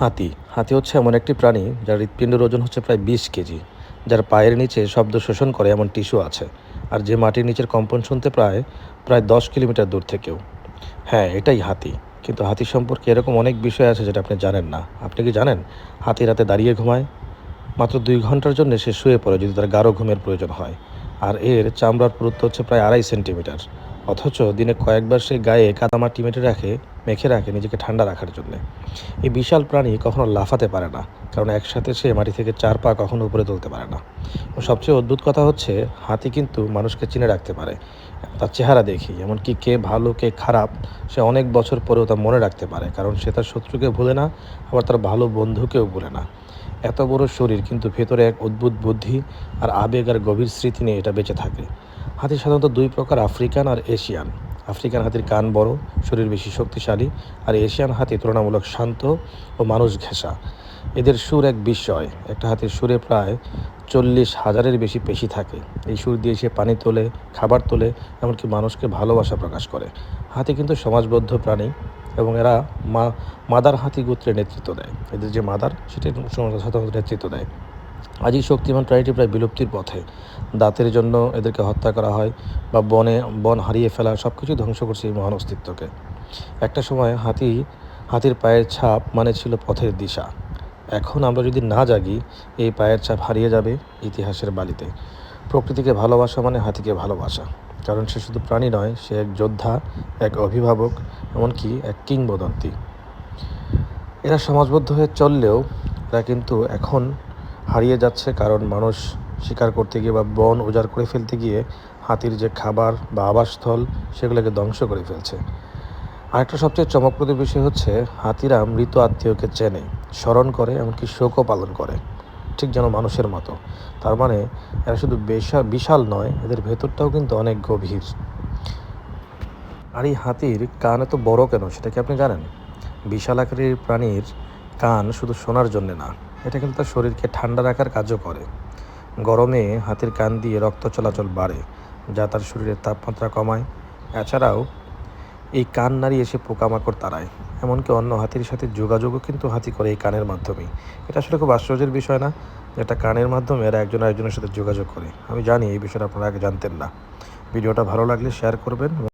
হাতি। হাতি হচ্ছে এমন একটি প্রাণী যার হৃৎপিণ্ডের ওজন হচ্ছে প্রায় বিশ কেজি, যার পায়ের নিচে শব্দ শোষণ করে এমন টিস্যু আছে, আর যে মাটির নিচের কম্পন শুনতে প্রায় প্রায় দশ কিলোমিটার দূর থেকেও। হ্যাঁ এটাই হাতি। কিন্তু হাতি সম্পর্কে এরকম অনেক বিষয় আছে যেটা আপনি জানেন না। আপনি কি জানেন? হাতি রাতে দাঁড়িয়ে ঘুমায়, মাত্র দুই ঘণ্টার জন্য সে শুয়ে পড়ে যদি তার গাঢ় ঘুমের প্রয়োজন হয়, আর এর চামড়ার পুরুত্ব হচ্ছে প্রায় আড়াই সেন্টিমিটার। অথচ দিনে কয়েকবার সে গায়ে কাদামাটি মেটে রাখে, মেখে রাখে নিজেকে ঠান্ডা রাখার জন্য। এই বিশাল প্রাণী কখনো লাফাতে পারে না, কারণ একসাথে সে মাটি থেকে চার পা কখনো উপরে তুলতে পারে না। সবচেয়ে অদ্ভুত কথা হচ্ছে, হাতি কিন্তু মানুষকে চিনে রাখতে পারে। তার চেহারা দেখি, এমনকি কে ভালো, কে খারাপ, সে অনেক বছর পরেও তা মনে রাখতে পারে, কারণ সে তার শত্রুকে ভুলে না, আবার তার ভালো বন্ধুকেও ভুলে না। এত বড় শরীর কিন্তু ভেতরে এক অদ্ভুত বুদ্ধি আর আবেগ আর গভীর স্মৃতি নিয়ে এটা বেঁচে থাকে। হাতি সাধারণত দুই প্রকার, আফ্রিকান আর এশিয়ান। আফ্রিকান হাতির কান বড়, শরীর বেশি শক্তিশালী, আর এশিয়ান হাতি তুলনামূলক শান্ত ও মানুষ ঘেঁষা। এদের সুর এক বিস্ময়। একটা হাতির সুরে প্রায় চল্লিশ হাজারের বেশি পেশি থাকে। এই সুর দিয়ে সে পানি তোলে, খাবার তোলে, এমনকি মানুষকে ভালোবাসা প্রকাশ করে। হাতি কিন্তু সমাজবদ্ধ প্রাণী এবং এরা মা, মাদার হাতি গোত্রের নেতৃত্ব দেয়। এদের যে মাদার, সেটি সাধারণত নেতৃত্ব দেয়। আজই শক্তিমান প্রাণীটি প্রায় বিলুপ্তির পথে। দাঁতের জন্য এদেরকে হত্যা করা হয় বা বনে, বন হারিয়ে ফেলা সব কিছুই ধ্বংস করছে এই মহান অস্তিত্বকে। একটা সময় হাতি, হাতির পায়ের ছাপ মানে ছিল পথের দিশা। এখন আমরা যদি না জাগি, এই পায়ের ছাপ হারিয়ে যাবে ইতিহাসের বালিতে। প্রকৃতিকে ভালোবাসা মানে হাতিকে ভালোবাসা। কারণ সে শুধু প্রাণী নয়, সে এক যোদ্ধা, এক অভিভাবক, এমনকি এক কিংবদন্তি। এরা সমাজবদ্ধ হয়ে চললেও এরা কিন্তু এখন হারিয়ে যাচ্ছে কারণ মানুষ শিকার করতে গিয়ে বা বন উজাড় করে ফেলতে গিয়ে হাতির যে খাবার বা আবাসস্থল সেগুলোকে ধ্বংস করে ফেলছে। আরেকটা সবচেয়ে চমকপ্রদ বিষয় হচ্ছে হাতিরা মৃত আত্মীয়কে চেনে, স্মরণ করে, এমনকি শোকও পালন করে, ঠিক যেন মানুষের মতো। তার মানে এরা শুধু বিশাল বিশাল নয়, এদের ভেতরটাও কিন্তু অনেক গভীর। আর এই হাতির কান এত বড় কেন, সেটা কি আপনি জানেন? বিশাল আকারের প্রাণীর কান শুধু শোনার জন্যে না। এটা কিন্তু তার শরীরকে ঠান্ডা রাখার কাজও করে। গরমে হাতির কান দিয়ে রক্ত চলাচল বাড়ে, যা তার শরীরের তাপমাত্রা কমায়। এছাড়াও, এই কান নাড়িয়ে এসে পোকামাকড় তাড়ায়। এমনকি অন্য হাতির সাথে যোগাযোগও কিন্তু হাতি করে এই কানের মাধ্যমেই এটা আসলে খুব আশ্চর্যের বিষয় না যে একটা কানের মাধ্যমে এরা একজন আরেকজনের সাথে যোগাযোগ করে। আমি জানি এই বিষয়টা আপনারা আগে জানতেন না। ভিডিওটা ভালো লাগলে শেয়ার করবেন